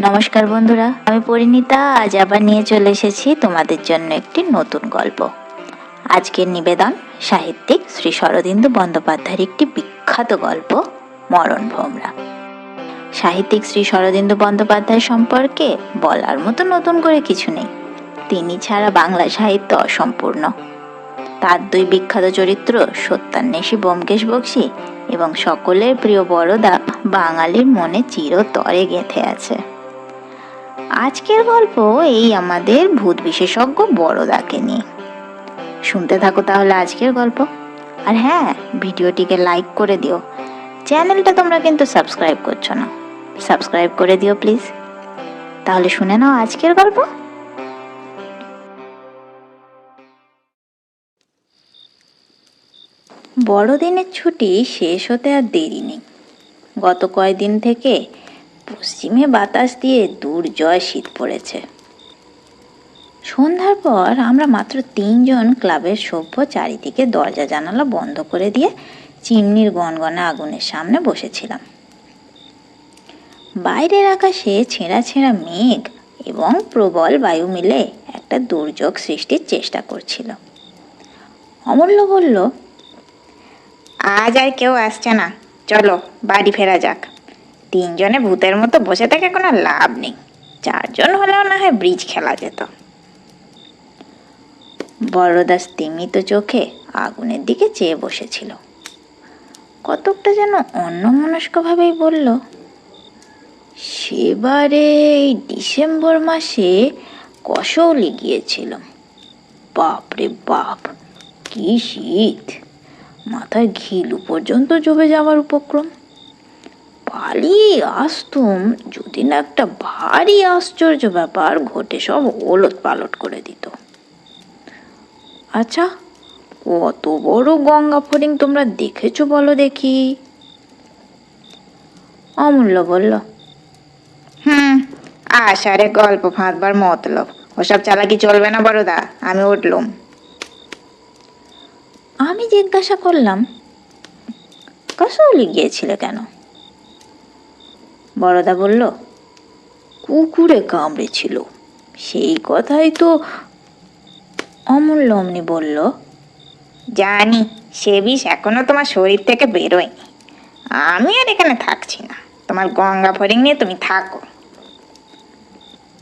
নমস্কার বন্ধুরা, আমি পরিণীতা, আজ আবার নিয়ে চলে এসেছি তোমাদের জন্য একটি নতুন গল্প। আজকের নিবেদন, সাহিত্যিক শ্রী শরদিন্দু বন্দ্যোপাধ্যায়ের একটি বিখ্যাত গল্প, মরণ ভোমরা। সাহিত্যিক শ্রী শরদিন্দু বন্দ্যোপাধ্যায় সম্পর্কে বলার মতো নতুন করে কিছু নেই। তিনি ছাড়া বাংলা সাহিত্য অসম্পূর্ণ। তার দুই বিখ্যাত চরিত্র সত্যান্বেষী ব্যোমকেশ বক্সী এবং সকলের প্রিয় বড়দা বাঙালির মনে চিরতরে গেঁথে আছে। আজকের গল্প এই আমাদের ভূত বিশেষজ্ঞ বড়দাকে নিয়ে। শুনতে থাকো তাহলে আজকের গল্প। আর হ্যাঁ ভিডিওটিকে লাইক করে দিও। চ্যানেলটা তোমরা কিন্তু সাবস্ক্রাইব করছ না। সাবস্ক্রাইব করে দিও প্লিজ। তাহলে শুনে নাও আজকের গল্প। বড়দিনের ছুটি শেষ হতে আর দেরি নেই। গত কয়দিন থেকে পশ্চিমে বাতাস দিয়ে দুর্জয় শীত পড়েছে। সন্ধ্যার পর আমরা মাত্র তিনজন ক্লাবের সভ্য চারিদিকে দরজা জানালা বন্ধ করে দিয়ে চিমনির গনগনে আগুনের সামনে বসেছিলাম। বাইরের আকাশে ছেঁড়া ছেঁড়া মেঘ এবং প্রবল বায়ু মিলে একটা দুর্যোগ সৃষ্টির চেষ্টা করছিল। অমূল্য বলল, আজ আর কেউ আসছে না। চলো, বাড়ি ফেরা যাক। তিনজনে ভূতের মতো বসে থেকে কোনো লাভ নেই। চারজন হলেও না হয় ব্রিজ খেলা যেত। বড়দা স্তিমিত চোখে আগুনের দিকে চেয়ে বসেছিল। কতকটা যেন অন্যমনস্কভাবেই বলল, সেবারে এই ডিসেম্বর মাসে কসৌলি গিয়েছিলাম বাপরে বাপ, কি শীত! মাথায় ঘিলু পর্যন্ত জমে যাওয়ার উপক্রম। পালিয়ে আসতুম যদি না একটা ভারী আশ্চর্য ব্যাপার ঘটে সব ওলট পালট করে দিত। আচ্ছা কত বড় গঙ্গা ফড়িং তোমরা দেখেছ বলো দেখি। অমূল্য বলল হুম আষাঢ়ে গল্প ফাঁদবার মতলব। ওসব চালাকি চলবে না বড়দা আমি উঠলুম। আমি জিজ্ঞাসা করলাম কাসৌলি গিয়েছিলে কেন? বড়দা বলল, কুকুরে কামড়েছিল। সেই কথাই তো অমূল্য অমনি বলল, জানি, সে বিষ এখনও তোমার শরীর থেকে বেরোয়নি। আমি আর এখানে থাকছি না। তোমার গঙ্গা ফরিং নিয়ে তুমি থাকো।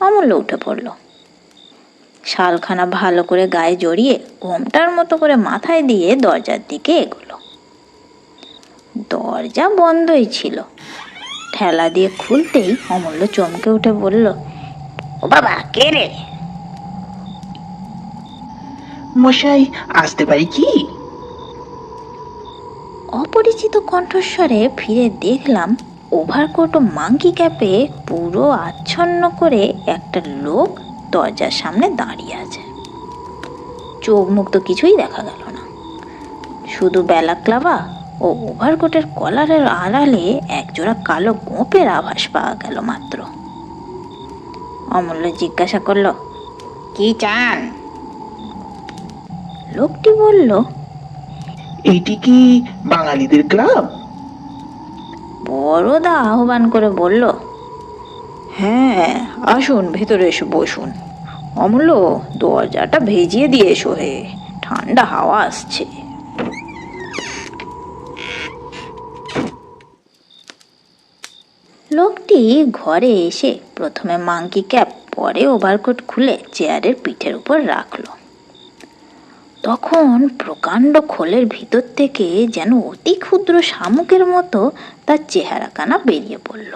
অমূল্য উঠে পড়ল। শালখানা ভালো করে গায়ে জড়িয়ে ঘোমটার মতো করে মাথায় দিয়ে দরজার দিকে এগোলো। দরজা বন্ধই ছিল। ঠেলা দিয়ে খুলতেই অমূল্য চমকে উঠে বলল ও বাবা কে রে? মশাই আসতে পারি কি? অপরিচিত কণ্ঠস্বরে ফিরে দেখলাম ওভারকোট ও মাঙ্কি ক্যাপে পুরো আচ্ছন্ন করে একটা লোক দরজার সামনে দাঁড়িয়ে আছে। চোখ মুখ তো কিছুই দেখা গেল না। শুধু বেলাক্লাবা ও ওভারকোটের কলারের আড়ালে একজোড়া কালো গোঁপের আভাস পাওয়া গেল মাত্র। অমূল্য জিজ্ঞাসা করল কি চান? লোকটি বলল এটি কি বাঙালিদের ক্লাব? বড়দা আহ্বান করে বলল হ্যাঁ আসুন ভেতরে এসে বসুন। অমূল্য দরজাটা ভেজিয়ে দিয়ে এসো হে ঠান্ডা হাওয়া আসছে। লোকটি ঘরে এসে প্রথমে মাঙ্কি ক্যাপ, পরে ওভারকোট খুলে চেয়ারের পিঠের উপর রাখল। তখন প্রকাণ্ড খোলের ভিতর থেকে যেন অতি ক্ষুদ্র শামুকের মতো তার চেহারা কানা বেরিয়ে পড়ল।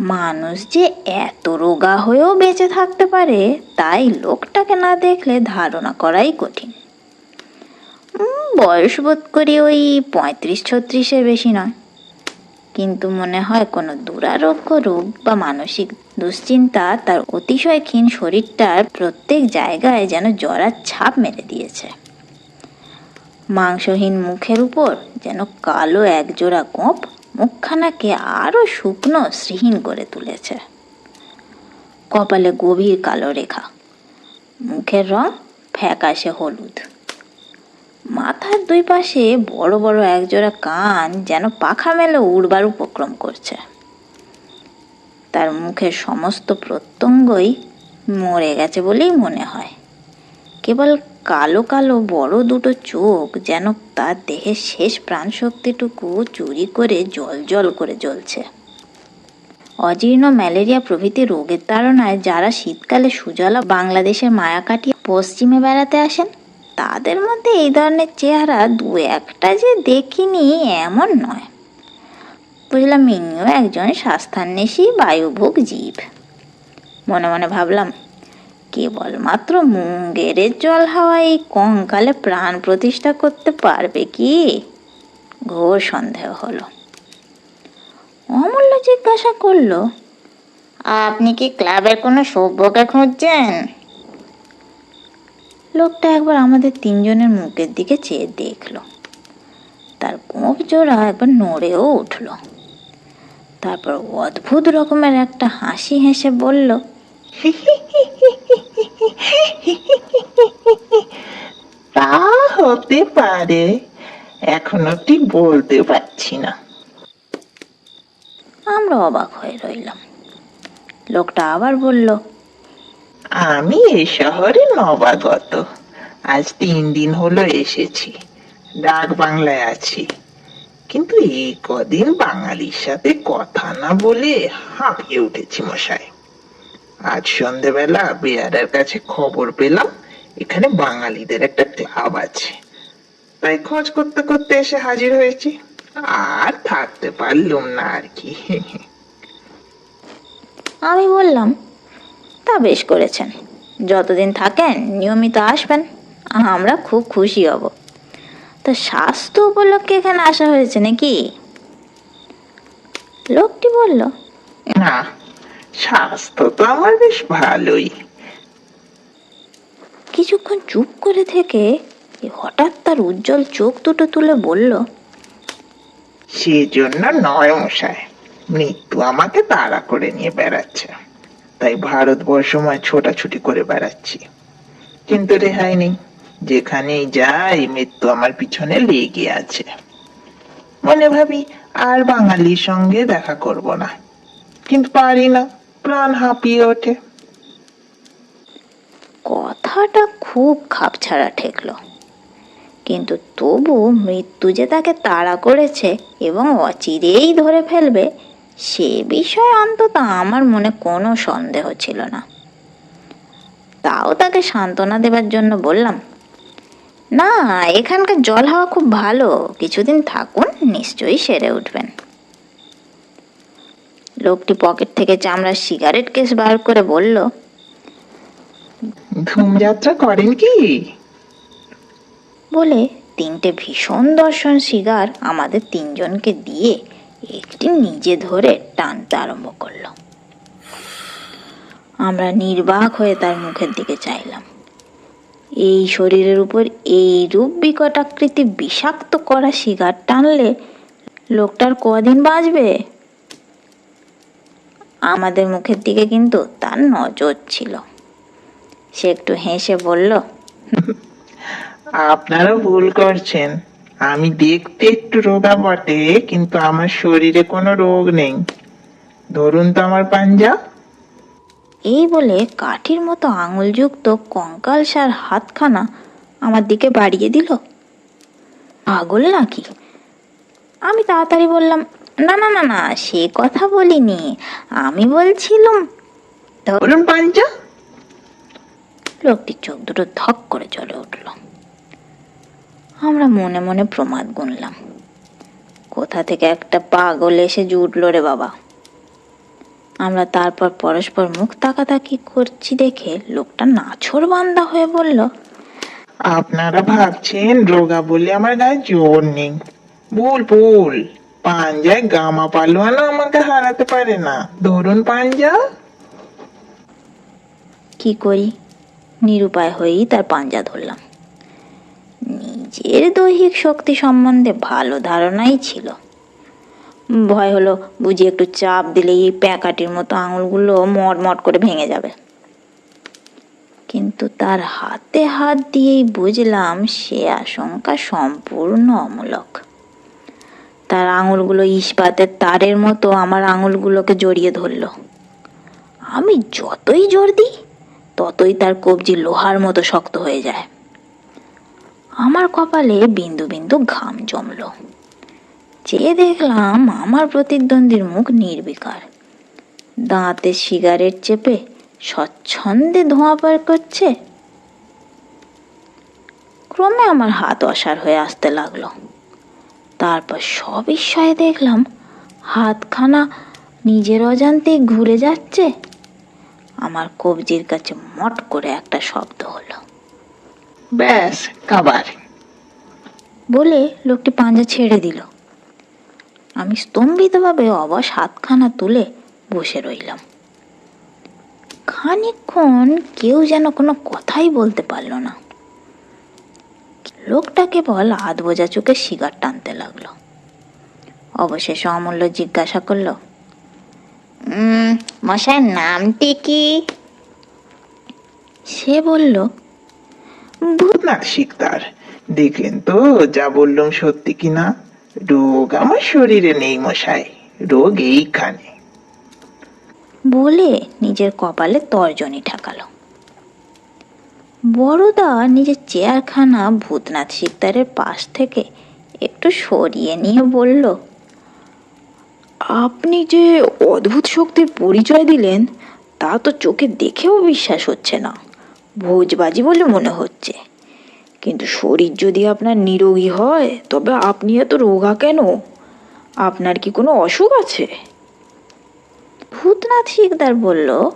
মানুষ যে এত রোগা হয়েও বেঁচে থাকতে পারে, তাই লোকটাকে না দেখলে ধারণা করাই কঠিন। বয়স বোধ করি ওই পঁয়ত্রিশ ছত্রিশের বেশি নয়। কিন্তু মনে হয় কোনো দুরারোগ্য রোগ বা মানসিক দুশ্চিন্তা তার অতিশয় ক্ষীণ শরীরটার প্রত্যেক জায়গায় যেন জরার ছাপ মেরে দিয়েছে। মাংসহীন মুখের উপর যেন কালো একজোড়া গোঁপ মুখখানাকে আরও শুকনো শ্রীহীন করে তুলেছে। কপালে গভীর কালো রেখা। মুখের রং ফ্যাকাশে হলুদ। মাথার দুই পাশে বড় বড় একজোড়া কান যেন পাখা মেলে উড়বার উপক্রম করছে। তার মুখের সমস্ত প্রত্যঙ্গই মরে গেছে বলেই মনে হয়। কেবল কালো কালো বড় দুটো চোখ যেন তার দেহের শেষ প্রাণশক্তিটুকু চুরি করে জল জল করে জ্বলছে। অজীর্ণ ম্যালেরিয়া প্রভৃতি রোগের তাড়নায় যারা শীতকালে সুজলা বাংলাদেশের মায়া কাটিয়ে পশ্চিমে বেড়াতে আসেন তাদের মধ্যে এই ধরনের চেহারা দু একটা যে দেখিনি, এমন নয়। বুঝলাম ইনিও একজন স্বাস্থান্বেষী বায়ুভোগ জীব। মনে মনে ভাবলাম, কেবলমাত্র মুঙ্গেরের জল হাওয়া এই কঙ্কালে প্রাণ প্রতিষ্ঠা করতে পারবে কি? ঘোর সন্দেহ হলো। অমূল্য জিজ্ঞাসা করল, আপনি কি ক্লাবের কোনো সভ্যকে খুঁজছেন? লোকটা একবার আমাদের তিনজনের মুখের দিকে চেয়ে দেখল। তার গোঁফ জোড়া একবার নড়েও উঠল। তারপর অদ্ভুত রকমের একটা হাসি হেসে বলল তা হতে পারে এখনও ঠিক বলতে পারছি না। আমরা অবাক হয়ে রইলাম। লোকটা আবার বলল আমি এ শহরে নবাগত। আজ তিন দিন হলো এসেছি, ডাক বাংলায় আছি। কিন্তু এই কদিন বাঙালির সাথে কথা না বলে হাঁপিয়ে উঠেছি মশাই। আজ সন্ধেবেলা বেয়ারার কাছে খবর পেলাম, এখানে বাঙালিদের একটা ক্লাব আছে। তাই খোঁজ করতে করতে এসে হাজির হয়েছি। আর থাকতে পারলুম না আর কি। আমি বললাম তা বেশ করেছেন। যতদিন থাকেন নিয়মিত আসবেন আমরা খুব খুশি হব। তা স্বাস্থ্য উপলক্ষে এখানে আসা হয়েছে নাকি? লোকটি বলল না স্বাস্থ্য তো আমার বেশ ভালোই। কিছুক্ষণ চুপ করে থেকে হঠাৎ তার উজ্জ্বল চোখ দুটো তুলে বলল সেজন্য নয় মশাই মৃত্যু আমাকে তাড়া করে নিয়ে বেড়াচ্ছে। তাই ভারতবর্ষময় ছোটাছুটি করে বেড়াচ্ছি। কিন্তু রেহাই নেই। যেখানেই যাই, মৃত্যু আমার পিছনে লেগে আছে। মনে ভাবি, আর বাঙালির সঙ্গে দেখা করব না। কিন্তু পারি না, প্রাণ হাঁপিয়ে ওঠে। কথাটা খুব খাপছাড়া ঠেকলো। কিন্তু তবু মৃত্যু যে তাকে তাড়া করেছে এবং অচিরেই ধরে ফেলবে সে বিষয়ে অন্তত আমার মনে কোনো সন্দেহ ছিল না। তাও তাকে সান্ত্বনা দেবার জন্য বললাম না এখানকার জল হাওয়া খুব ভালো কিছুদিন থাকুন নিশ্চয়ই সেরে উঠবেন। লোকটি পকেট থেকে চামড়ার সিগারেট কেস বার করে বলল ধুমযাত্রা করেন কি? বলে তিনটে ভীষণ দর্শন সিগার আমাদের তিনজনকে দিয়ে একটি নিজে ধরে টানতে আরম্ভ করল। আমরা নির্বাক হয়ে তার মুখের দিকে চাইলাম। এই শরীরের উপর এই রূপ বিকটাকৃতি বিষাক্ত করা সিগার টানলে লোকটার কদিন বাঁচবে? আমাদের মুখের দিকে কিন্তু তার নজর ছিল। সে একটু হেসে বলল আপনারা ভুল করছেন। আমি দেখতে একটু রোগা বটে, কিন্তু আমার শরীরে কোনো রোগ নেই। ধরুন তো আমার পাঞ্জা। এই বলে কাঠির মতো আঙুলযুক্ত কঙ্কালসার হাতখানা আমার দিকে বাড়িয়ে দিল। পাগল নাকি? আমি তাড়াতাড়ি বললাম, না না না না, সে কথা বলিনি। আমি বলছিলাম, ধরুন পাঞ্জা। লোকটির চোখ দুটো ধক করে জ্বলে উঠল। আমরা মনে মনে প্রমাদ গুনলাম। কোথা থেকে একটা পাগল এসে জুটল রে বাবা? আমরা তারপর পরস্পর মুখ তাকাতাকি করছি দেখে লোকটা নাছর বান্দা হয়ে বলল আপনারা ভাবছেন রোগা বলে আমার গায়ে জোর নেই। ভুল ভুল। পাঞ্জায় গামা পালোয়ানও আমাকে হারাতে পারে না। ধরুন পাঞ্জা। কি করি? নিরুপায় হয়েই তার পাঞ্জা ধরলাম। নিজের দৈহিক শক্তি সম্বন্ধে ভালো ধারণাই ছিল। ভয় হলো বুঝি একটু চাপ দিলেই এই প্যাকাটির মতো আঙুলগুলো মটমট করে ভেঙে যাবে। কিন্তু তার হাতে হাত দিয়েই বুঝলাম সে আশঙ্কা সম্পূর্ণ অমূলক। তার আঙুলগুলো ইস্পাতের তারের মতো আমার আঙুলগুলোকে জড়িয়ে ধরলো। আমি যতই জোর দিই, ততই তার কবজি লোহার মতো শক্ত হয়ে যায়। আমার কপালে বিন্দু বিন্দু ঘাম জমলো। চেয়ে দেখলাম আমার প্রতিদ্বন্দ্বীর মুখ নির্বিকার। দাঁতে সিগারেট চেপে স্বচ্ছন্দে ধোঁয়া পার করছে। ক্রমে আমার হাত অসার হয়ে আসতে লাগল। তারপর সবিস্ময়ে দেখলাম হাতখানা নিজের অজান্তেই ঘুরে যাচ্ছে। আমার কবজির কাছে মট করে একটা শব্দ হলো। ব্যাস কাবার। বলে লোকটি পাঞ্জা ছেড়ে দিল। আমি স্তম্ভিতভাবে অবশ হাতখানা তুলে বসে রইলাম। খানিকক্ষণ কেউ যেন কোনো কথাই বলতে পারল না। লোকটা কেবল হাত বোঝা চোখে সিগার টানতে লাগল। অবশেষে অমূল্য জিজ্ঞাসা করল "উম, মশাইয়ের নামটি কি? সে বলল ভূতনাথ শিকদার। দেখলেন তো, যা বললাম সত্যি কিনা রোগ আমার শরীরে নেই মশাই, রোগ এইখানে। বলে নিজের কপালে তর্জনী ঠেকালো। বড়দা নিজের চেয়ারখানা ভূতনাথ শিকদারের পাশ থেকে একটু সরিয়ে নিয়ে বলল, আপনি যে অদ্ভুত শক্তির পরিচয় দিলেন, তা তো চোখে দেখেও বিশ্বাস হচ্ছে না। ভোজবাজি বলে মনে হচ্ছে। কিন্তু শরীর যদি আপনার নিরোগী হয় তবে আপনি এত রোগা কেন? আপনার কি কোনো অসুখ আছে? ভূতনাথ শিকদার বলল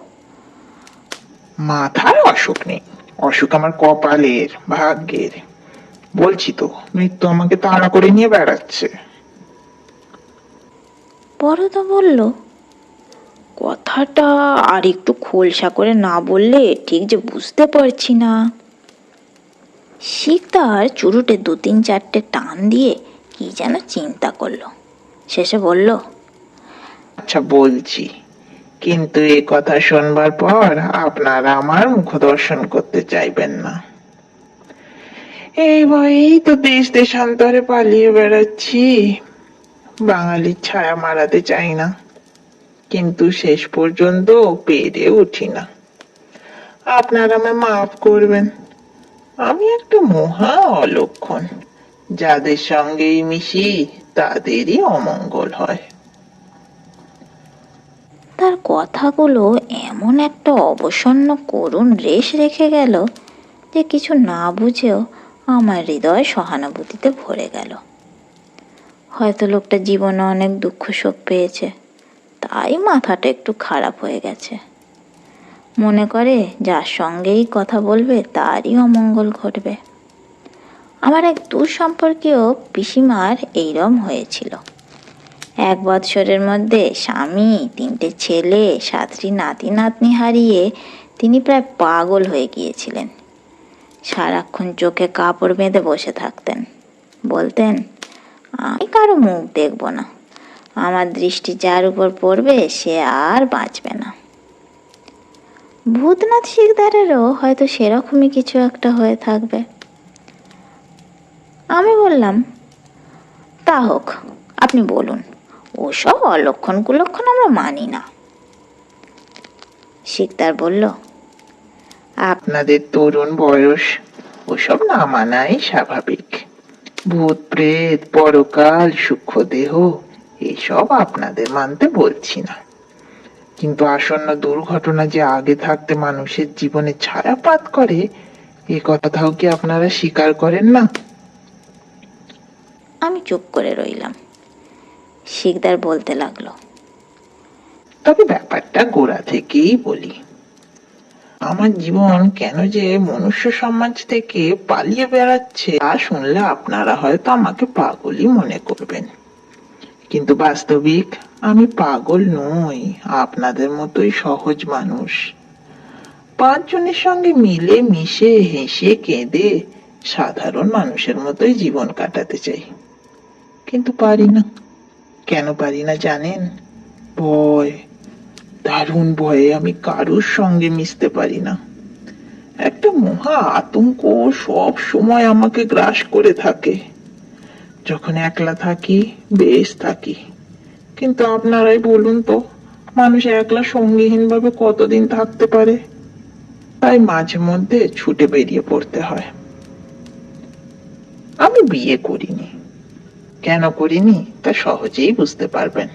মাথার অসুখ নেই। অসুখ আমার কপালের ভাগ্যের। বলছি তো মৃত্যু আমাকে তাড়া করে নিয়ে বেড়াচ্ছে। বড়দা বলল কথাটা আর একটু খোলসা করে না বললে ঠিক যে বুঝতে পারছি না। শিকদার চুরুটে দু তিন চারটে টান দিয়ে কি যেন চিন্তা করল। শেষে বলল আচ্ছা বলছি, কিন্তু এই কথা শোনবার পর আপনারা আমার মুখ দর্শন করতে চাইবেন না। এই ভয়েই তো দেশ দেশান্তরে পালিয়ে বেড়াচ্ছি। বাঙালির ছায়া মারাতে চাই না। কিন্তু শেষ পর্যন্ত পেরে উঠি না। আপনারা আমায় মাফ করবেন। আমি একটা মহা অলক্ষণ। যাদের সঙ্গেই মিশি, তাদেরই অমঙ্গল হয়। তার কথাগুলো এমন একটা অবসন্ন করুণ রেশ রেখে গেল যে কিছু না বুঝেও আমার হৃদয় সহানুভূতিতে ভরে গেল। হয়তো লোকটা জীবনে অনেক দুঃখ শোক পেয়েছে। তাই মাথাটা একটু খারাপ হয়ে গেছে। মনে করে যার সঙ্গেই কথা বলবে তারই অমঙ্গল ঘটবে। আমার এক দূর সম্পর্কীয় পিসিমার এইরম হয়েছিল। এক বৎসরের মধ্যে স্বামী, তিনটে ছেলে, সাতটি নাতি, নাতনি হারিয়ে তিনি প্রায় পাগল হয়ে গিয়েছিলেন। সারাক্ষণ চোখে কাপড় বেঁধে বসে থাকতেন। বলতেন, আমি কারও মুখ দেখব না। আমার দৃষ্টি যার উপর পড়বে, সে আর বাঁচবে না। ভূতনাথ শিকদারেরও হয়তো সেরকমই কিছু একটা হয়ে থাকবে। আমি বললাম, তা হোক, আপনি বলুন, ওসব অলক্ষণ কুলক্ষণ আমরা মানি না। শিকদার বলল, আপনাদের তরুণ বয়স, ওসব না মানাই স্বাভাবিক। ভূত, প্রেত, পরকাল, সূক্ষ্ম দেহ এসব আপনাদের মানতে বলছি না। কিন্তু আসন্ন দুর্ঘটনা যে আগে থাকতে মানুষের জীবনে ছায়াপাত করে এ কথাও কি আপনারা স্বীকার করেন না? আমি চুপ করে রইলাম। শিকদার বলতে লাগল। তবে ব্যাপারটা গোড়া থেকেই বলি। আমার জীবন কেন যে মনুষ্য সমাজ থেকে পালিয়ে বেড়াচ্ছে তা শুনলে আপনারা হয়তো আমাকে পাগলই মনে করবেন। কিন্তু বাস্তবিক আমি পাগল নই, আপনাদের মতোই সহজ মানুষ। পাঁচজনের সঙ্গে মিলে, মিশে, হেসে, কেঁদে সাধারণ মানুষের মতোই জীবন কাটাতে চাই। কিন্তু পারি না। কেন পারি না জানেন? ভয়। দারুণ ভয়ে আমি কারোর সঙ্গে মিশতে পারি না। একটা মহা আতঙ্ক সব সময় আমাকে গ্রাস করে থাকে। যখন একলা থাকি, বেশ থাকি। কিন্তু আপনারাই বলুন তো, মানুষ একলা সঙ্গীহীন ভাবে কতদিন থাকতে পারে? তাই মাঝে মধ্যে ছুটে বেরিয়ে পড়তে হয়। আমি বিয়ে করিনি। কেন করিনি, তা সহজেই বুঝতে পারবেন।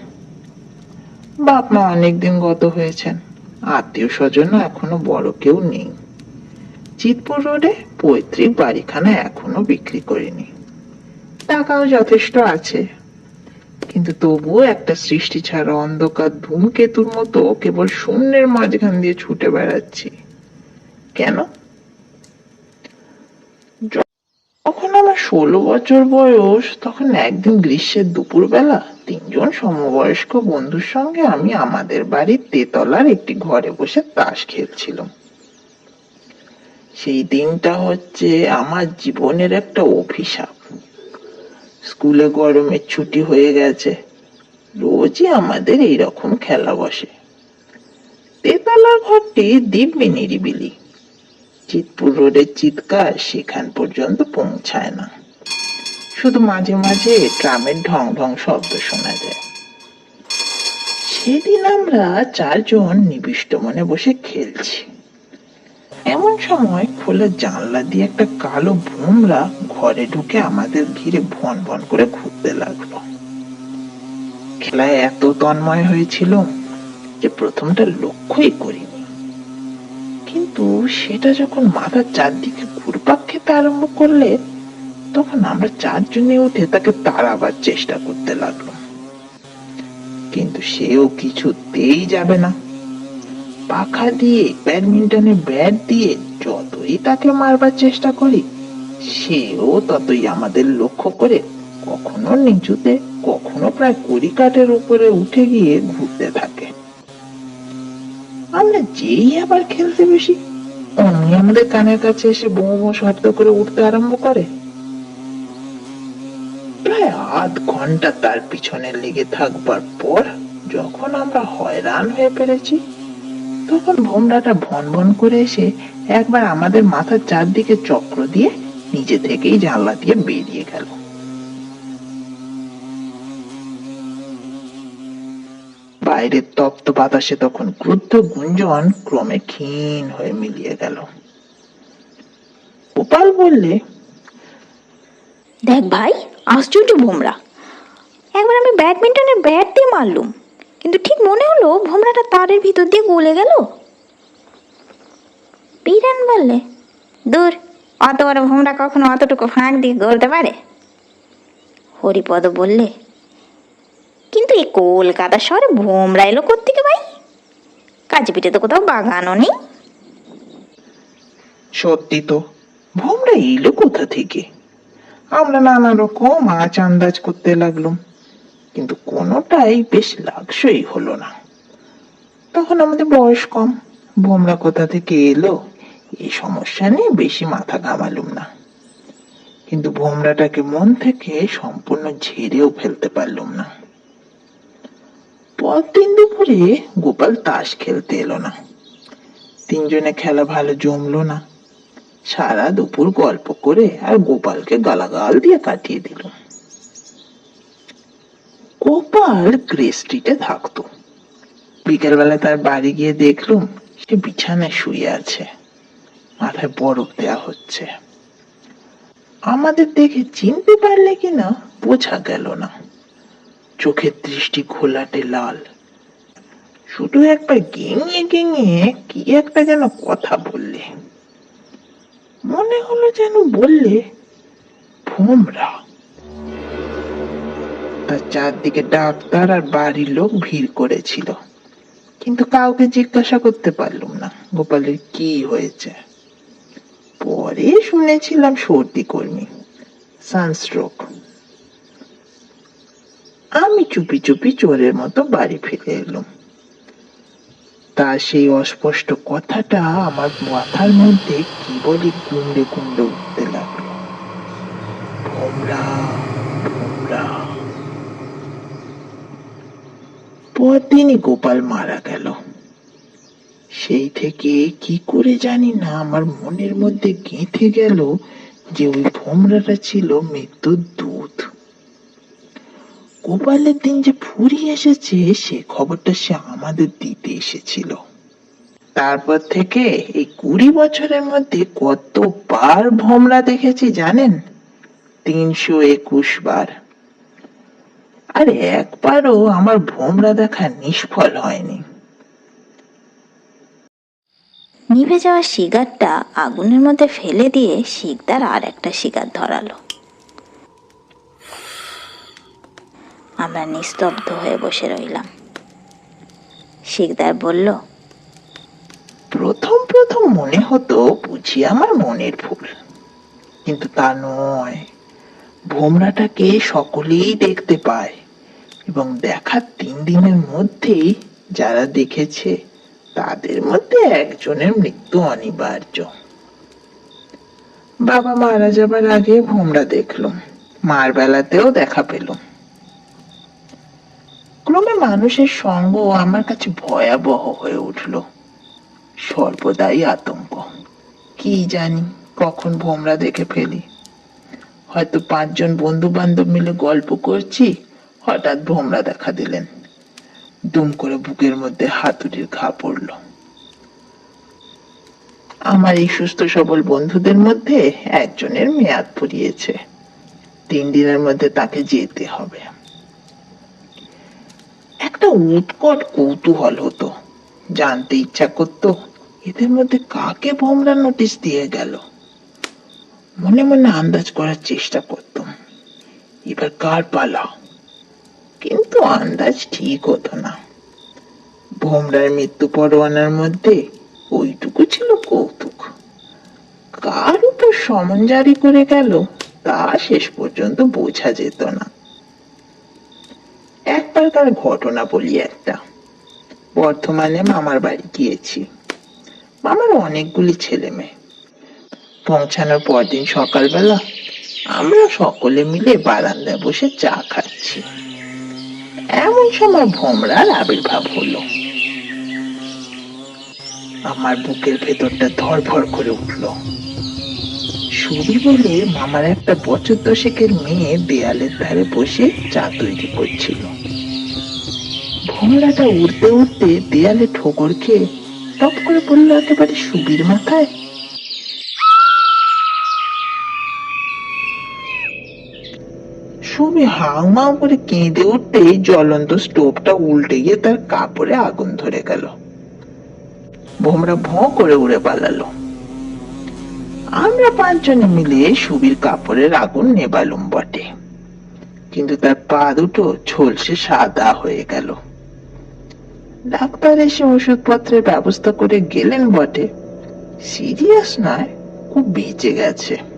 বাপ মা অনেকদিন গত হয়েছেন। আত্মীয় স্বজন এখনও বড় কেউ নেই। চিতপুর রোডে পৈতৃক বাড়িখানা এখনও বিক্রি করিনি। টাকাও যথেষ্ট আছে। কিন্তু তবুও একটা সৃষ্টি ছাড়া অন্ধকার ধূমকেতুর মতো কেবল শূন্যের মাঝখান দিয়ে ছুটে বেড়াচ্ছি। কেন? যখন আমার ষোলো বছর বয়স, তখন একদিন গ্রীষ্মের দুপুরবেলা তিনজন সমবয়স্ক বন্ধুর সঙ্গে আমি আমাদের বাড়ির তেতলার একটি ঘরে বসে তাস খেলছিলাম। সেই দিনটা হচ্ছে আমার জীবনের একটা অভিশাপ। স্কুলে গরমের ছুটি হয়ে গেছে। রোজই আমাদের এইরকম খেলা বসে। তেতলার ঘরটি দিব্যি নিরিবিলি চিতপুর রোডের চিৎকার সেখান পর্যন্ত পৌঁছায় না। শুধু মাঝে মাঝে ট্রামের ঢং ঢং শব্দ শোনা যায়। সেদিন আমরা চারজন নিবিষ্ট মনে বসে খেলছি। এমন সময় খোলা জানলা দিয়ে একটা কালো ভোমরা ঘরে ঢুকে আমাদের ঘিরে ভন ভন করে ঘুরতে লাগল। খেলায় এত তন্ময় হয়েছিল যে প্রথমটা লক্ষ্যই করিনি। কিন্তু সেটা যখন মাথার চারদিকে ঘুরপাক খেতে আরম্ভ করলে, তখন আমরা চারজনে উঠে তাকে তাড়াবার চেষ্টা করতে লাগল কিন্তু সেও কিছুতেই যাবে না। পাখা দিয়ে ব্যাডমিন্টনের ব্যাট দিয়ে যতই তাকে মারবার চেষ্টা করি, সেও ততই আমাদের লক্ষ্য করে কখনো নিচুতে, কখনো প্রায় কুড়ি কাঠের উপরে উঠে গিয়ে ঘুরতে থাকে। আমরা যেই আবার খেলতে বেশি অমনি আমাদের কানের কাছে এসে বো শব্দ করে উঠতে আরম্ভ করে। প্রায় আধ ঘণ্টা তার পিছনে লেগে থাকবার পর যখন আমরা হয়রান হয়ে পেরেছি তখন ভোমরাটা ভন ভন করে এসে একবার আমাদের মাথার চারদিকে চক্র দিয়ে নিজে থেকেই জানলা দিয়ে বেরিয়ে গেল। বাইরের তপ্ত বাতাসে তখন ক্রুদ্ধ গুঞ্জন ক্রমে ক্ষীণ হয়ে মিলিয়ে গেল। গোপাল বললে, দেখ ভাই, আশ্চর্য ভোমরা। একবার আমি ব্যাডমিন্টনের ব্যাট দিয়ে মারলুম। কিন্তু ঠিক মনে হলো ভোমরাটা তারের ভিতর দিয়ে গলে গেল। বিরান বললে, দূর, অত বড় ভোমরা কখনো অতটুকু ফাঁক দিয়ে গলতে পারে? হরিপদ বললে, কিন্তু এই কলকাতা শহরে ভোমরা এলো কোত্থেকে ভাই? কাজে পিঠে তো কোথাও বাগানও নেই। সত্যি তো, ভোমরা এলো কোথা থেকে? আমরা নানা রকম আচ আন্দাজ করতে লাগলাম। কিন্তু কোনোটাই বেশ লাগসই হলো না। তখন আমাদের বয়স কম। ভোমরা কোথা থেকে এলো? এই সমস্যা নিয়ে বেশি মাথা ঘামালুম না। কিন্তু ভোমরাটাকে মন থেকে সম্পূর্ণ ঝেড়েও ফেলতে পারলুম না। পরদিন দুপুরে গোপাল তাস খেলতে এলো না। তিনজনে খেলা ভালো জমলো না। সারা দুপুর গল্প করে আর গোপালকে গালাগাল দিয়ে কাটিয়ে দিল। গোপাল গ্রে স্ট্রিটে থাকতো। বিকেলবেলা তার বাড়ি গিয়ে দেখলুম সে বিছানায় শুয়ে আছে। মাথায় বরফ দেয়া হচ্ছে। আমাদের দেখে চিনতে পারলে কিনা বোঝা গেল না। চোখের দৃষ্টি ঘোলাটে লাল। শুধু একবার গেঙিয়ে গেঙিয়ে কি একটা যেন কথা বললে। মনে হলো যেন বললে ভোমরা তার চারদিকে ডাক্তার আর বাড়ির লোক ভিড় করেছিল। কিন্তু কাউকে জিজ্ঞাসা করতে পারলুম না। গোপালের কি হয়েছে? পরে শুনেছিলাম সর্দি কর্মী, সানস্ট্রোক। আমি চুপি চুপি চোরের মতো বাড়ি ফিরে এলাম। তা সেই অস্পষ্ট কথাটা আমার মাথার মধ্যে কি বলে গুন্ডে গুন্ডে উঠতে লাগল। ভোমরা পরদিনই গোপাল মারা গেল। সেই থেকে কি করে জানি না, আমার মনের মধ্যে গেঁথে গেল যে ওই ভোমরাটা ছিল মৃত্যুর দূত। গোপালের দিন যে ফুরি এসেছে, সে খবরটা সে আমাদের দিতে এসেছিল। তারপর থেকে এই কুড়ি বছরের মধ্যে কতবার ভোমরা দেখেছি জানেন? তিনশো একুশ বার। আর একবারও আমার ভোমরা দেখা নিষ্ফল হয়নি। নিভে যাওয়া সিগারটা আগুনের মধ্যে ফেলে দিয়ে শিকদার আর একটা শিকার ধরালো। আমরা নিস্তব্ধ হয়ে বসে রইলাম। শিকদার বলল প্রথম প্রথম মনে হতো বুঝি আমার মনের ভুল কিন্তু তা নয়। ভোমরাটাকে সকলেই দেখতে পায়। এবং দেখার তিন দিনের মধ্যেই যারা দেখেছে, তাদের মধ্যে একজনের মৃত্যু অনিবার্য। বাবা মারা যাবার আগে ভোমরা দেখলাম, মার বেলাতেও দেখা পেলাম। ক্রমে মানুষের সঙ্গ আমার কাছে ভয়াবহ হয়ে উঠল। সর্বদাই আতঙ্ক। কি জানি কখন ভোমরা দেখে ফেলি। হয়তো পাঁচজন বন্ধু বান্ধব মিলে গল্প করছি হঠাৎ ভোমরা দেখা দিলেন। দুম করে বুকের মধ্যে হাতুড়ির ঘা পড়ল। আমার এই সুস্থ সবল বন্ধুদের মধ্যে একজনের মেয়াদ ফুরিয়েছে। তিন দিনের মধ্যে তাকে যেতে হবে। একটা উৎকট কৌতূহল হতো। জানতে ইচ্ছা করতো, এদের মধ্যে কাকে ভোমরা নোটিশ দিয়ে গেল? মনে মনে আন্দাজ করার চেষ্টা করতাম। এবার কার পালা? কিন্তু আন্দাজ ঠিক হতো না। ভোমরার মৃত্যু পরোয়ানার মধ্যে ওইটুকু ছিল কৌতুক। কার উপর সমন জারি করে গেল তা শেষ পর্যন্ত বোঝা যেত না। একবারকার ঘটনা বলি একটা। বর্ধমানে মামার বাড়ি গিয়েছি। মামার অনেকগুলি ছেলে মেয়ে। পৌঁছানোর পরদিন সকালবেলা আমরা সকলে মিলে বারান্দায় বসে চা খাচ্ছি। এমন সময় ভোমরার আবির্ভাব হলো। আমার বুকের ভেতরটা ধরফর করে উঠল। সুবি বলে, মামার একটা বছর দশেকের মেয়ে দেয়ালের ধারে বসে চা তৈরি করছিল। ভোমরাটা উড়তে উড়তে দেয়ালে ঠোকর খেয়ে টপ করে পড়ল একেবারে সুবির মাথায়? সুবি হাউমাউ করে কেঁদে উঠতেই জ্বলন্ত স্টোভটা উল্টে গিয়ে তার কাপড়ে আগুন ধরে গেল। ভোমরা ভোঁ করে উড়ে পালালো। আমরা পাঁচজনে মিলে সুবির কাপড়ের আগুন নেবালুম বটে। কিন্তু তার পা দুটো ঝলসে সাদা হয়ে গেল। ডাক্তার এসে ওষুধপত্রের ব্যবস্থা করে গেলেন বটে। সিরিয়াস নয়, খুব বেঁচে গেছে।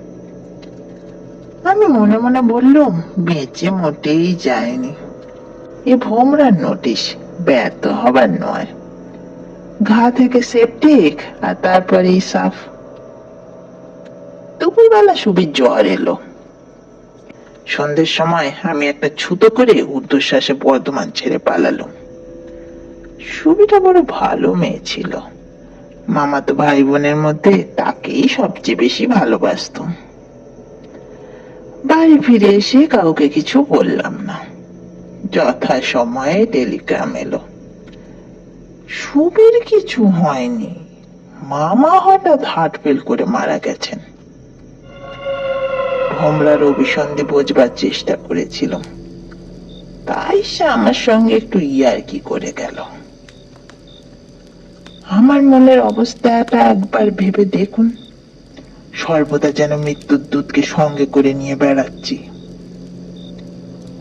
আমি মনে মনে বললুম, বেঁচে মোটেই যায়নি। এ ভোমরার নোটিশ ব্যর্থ হবার নয়। ঘা থেকে সেপটিক আর তারপরেই সাফ। দুপুরবেলা সুবির জ্বর এলো। সন্ধ্যের সময় আমি একটা ছুতো করে ঊর্ধ্বশ্বাসে বর্ধমান ছেড়ে পালালাম। সুবিটা বড় ভালো মেয়ে ছিল। মামাতো ভাই বোনের মধ্যে তাকেই সবচেয়ে বেশি ভালোবাসতাম। বাড়ি ফিরে এসে কাউকে কিছু বললাম না। যথা সময়ে টেলিগ্রাম এলো। সুবির কিছু হয়নি। মামা হঠাৎ হার্ট ফেল করে মারা গেছেন। ভোমরার অভিসন্ধি বোঝবার চেষ্টা করেছিলাম। তাই সে আমার সঙ্গে একটু ইয়ার্কি করে গেল। আমার মনের অবস্থাটা একবার ভেবে দেখুন। সর্বদা যেন মৃত্যুর দূতকে সঙ্গে করে নিয়ে বেড়াচ্ছি।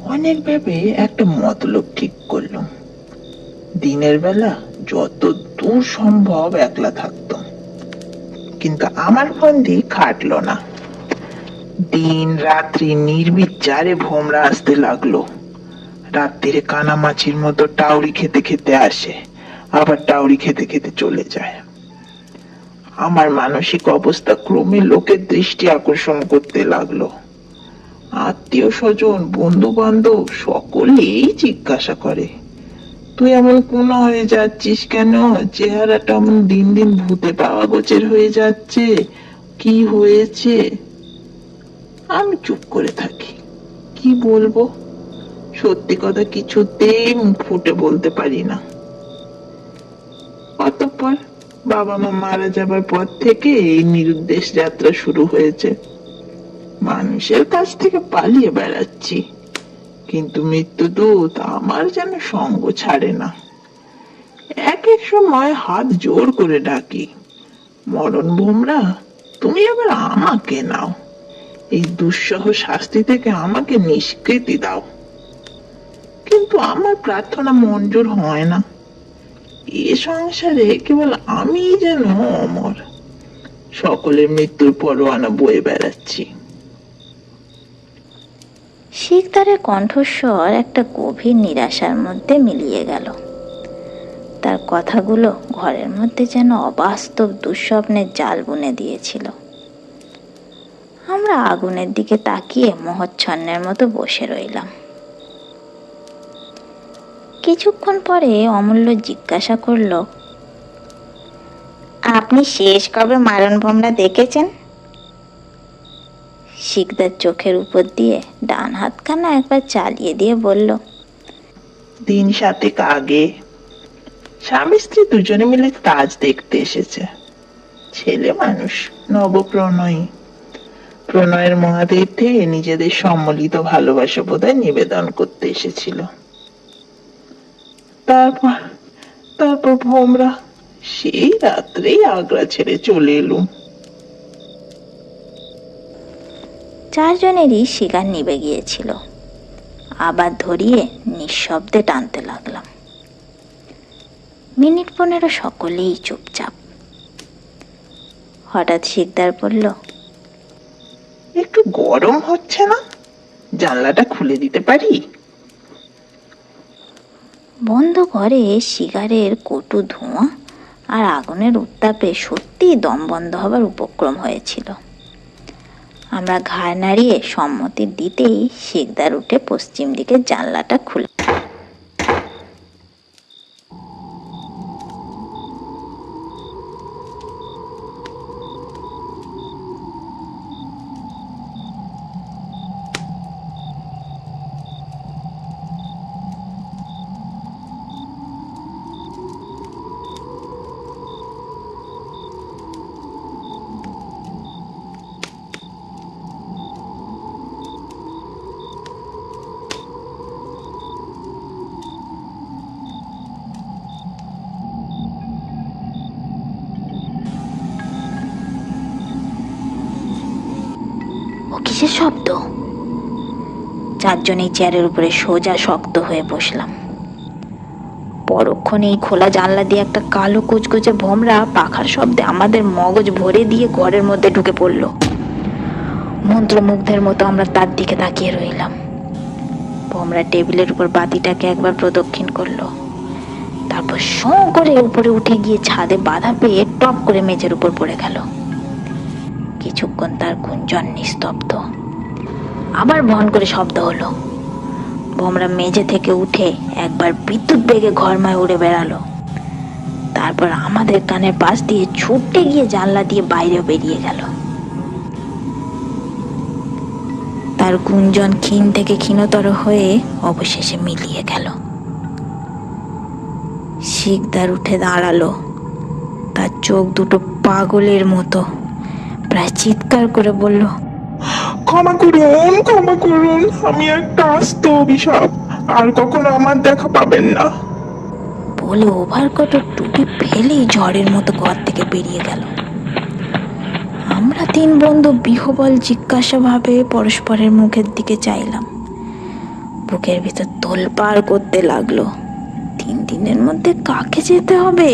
অনেক ভেবে একটা মতলব ঠিক করলাম। দিনের বেলা যত দূর সম্ভব একলা থাকতাম। কিন্তু আমার ফন্দি খাটলো না। দিন রাত্রি নির্বিচারে ভোমরা আসতে লাগল। রাত্রিরে কানা মাছির মতো টাউরি খেতে খেতে আসে, আবার টাউরি খেতে খেতে চলে যায়। আমার মানসিক অবস্থা ক্রমে লোকের দৃষ্টি আকর্ষণ করতে লাগল। আত্মীয় স্বজন বন্ধু বান্ধব সকলেই জিজ্ঞাসা করে, তুই এমন কোন হয়ে যাচ্ছিস কেন? চেহারাটা এমন দিন দিন ভূতে পাওয়া গোচের হয়ে যাচ্ছে। কি হয়েছে? আমি চুপ করে থাকি। কি বলব? সত্যি কথা কিছুতেই মুখ ফুটে বলতে পারি না। অতঃপর বাবা মা মারা যাবার পর থেকে এই নিরুদ্দেশ যাত্রা শুরু হয়েছে। মানুষের কাছ থেকে পালিয়ে বেড়াচ্ছি। কিন্তু মৃত্যুদূত আমার যেন সঙ্গ ছাড়ে না। এক এক সময় হাত জোর করে ডাকি, মরণ ভোমরা, তুমি আবার আমাকে নাও। এই দুঃসহ শাস্তি থেকে আমাকে নিষ্কৃতি দাও। কিন্তু আমার প্রার্থনা মঞ্জুর হয় না। এ সংসারে কেবল আমি যেন অমর। সকলের মৃত্যুর পরোয়ানা বয়ে বেড়াচ্ছি। শিকদারের কণ্ঠস্বর একটা গভীর নিরাশার মধ্যে মিলিয়ে গেল। তার কথাগুলো ঘরের মধ্যে যেন অবাস্তব দুঃস্বপ্নের জাল বুনে দিয়েছিল। আমরা আগুনের দিকে তাকিয়ে মহচ্ছন্নের মতো বসে রইলাম। কিছুক্ষণ পরে অমূল্য জিজ্ঞাসা করল, আপনি শেষ কবে মারণ ভোমরা দেখেছেন? শিকদার চোখের উপর দিয়ে ডান হাতখানা একবার চালিয়ে দিয়ে বলল, দিন সাতেক আগে স্বামী স্ত্রী দুজনে মিলে তাজ দেখতে এসেছে। ছেলে মানুষ, নবপ্রণয়ী। প্রণয়ের মহাতীর্থে নিজেদের সম্মিলিত ভালোবাসা বোধহয় নিবেদন করতে এসেছিল। তারপর তারপর ভোমরা সেই রাত্রেই আগ্রা ছেড়ে চলে এলুম। চারজনেরই শিকার নিভে গিয়েছিল। আবার ধরিয়ে নিঃশব্দে টানতে লাগলাম। মিনিট পনেরো সকলেই চুপচাপ। হঠাৎ শিকদার বলল একটু গরম হচ্ছে না? জানলাটা খুলে দিতে পারি? বন্ধ ঘরে সিগারের কটু ধোঁয়া আর আগুনের উত্তাপে সত্যিই দম বন্ধ হবার উপক্রম হয়েছিল। আমরা ঘাড় নাড়িয়ে সম্মতি দিতেই শিকদার উঠে পশ্চিম দিকে জানলাটা খুলে চারজনেই চেয়ারের উপরে সোজা শক্ত হয়ে বসলাম। পরক্ষণেই খোলা জানলা দিয়ে একটা কালো কুচকুচে ভোমরা পাখার শব্দে আমাদের মগজ ভরে দিয়ে ঘরের মধ্যে ঢুকে পড়ল। মন্ত্রমুগ্ধের মতো আমরা তার দিকে তাকিয়ে রইলাম। ভোমরা টেবিলের উপর বাতিটাকে একবার প্রদক্ষিণ করল। তারপর শোঁ করে উপরে উঠে গিয়ে ছাদে বাধা পেয়ে টপ করে মেঝের উপর পড়ে গেল। কিছুক্ষণ তার গুঞ্জন নিস্তব্ধ। আবার ভন করে শব্দ হলো। ভোমরা মেঝে থেকে উঠে একবার বিদ্যুৎ বেগে ঘরমায় উড়ে বেড়ালো। তারপর আমাদের কানের পাশ দিয়ে ছুটে গিয়ে জানলা দিয়ে বাইরে বেরিয়ে গেল। তার গুঞ্জন ক্ষীণ থেকে ক্ষীণতর হয়ে অবশেষে মিলিয়ে গেল। শিকদার উঠে দাঁড়াল। তার চোখ দুটো পাগলের মতো। প্রায় চিৎকার করে বলল ক্ষমা করুন ক্ষমা করুন। আমি একটা আস্ত অভিশাপ, আর কখনো আমার দেখা পাবেন না। বলে ওভার কোটের টুপি ফেলেই ঝড়ের মতো ঘর থেকে বেরিয়ে গেল। আমরা তিন বন্ধু বিহবল জিজ্ঞাসাভাবে পরস্পরের মুখের দিকে চাইলাম। বুকের ভিতর তোলপাড় করতে লাগল। তিন দিনের মধ্যে কাকে যেতে হবে?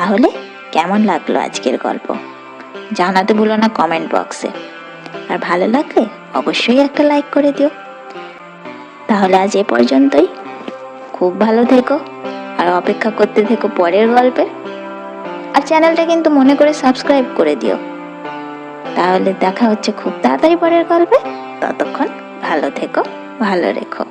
তাহলে কেমন লাগল আজকের গল্প? জানাতে ভুলো না কমেন্ট বক্সে আর ভালো লাগলে অবশ্যই একটা লাইক করে দিও। তাহলে আজ এ পর্যন্তই। খুব ভালো থেকো। আর অপেক্ষা করতে থেকো পরের গল্পের আর চ্যানেলটা কিন্তু মনে করে সাবস্ক্রাইব করে দিও। তাহলে দেখা হচ্ছে খুব তাড়াতাড়ি পরের গল্পে। ততক্ষণ ভালো থেকো, ভালো রেখো।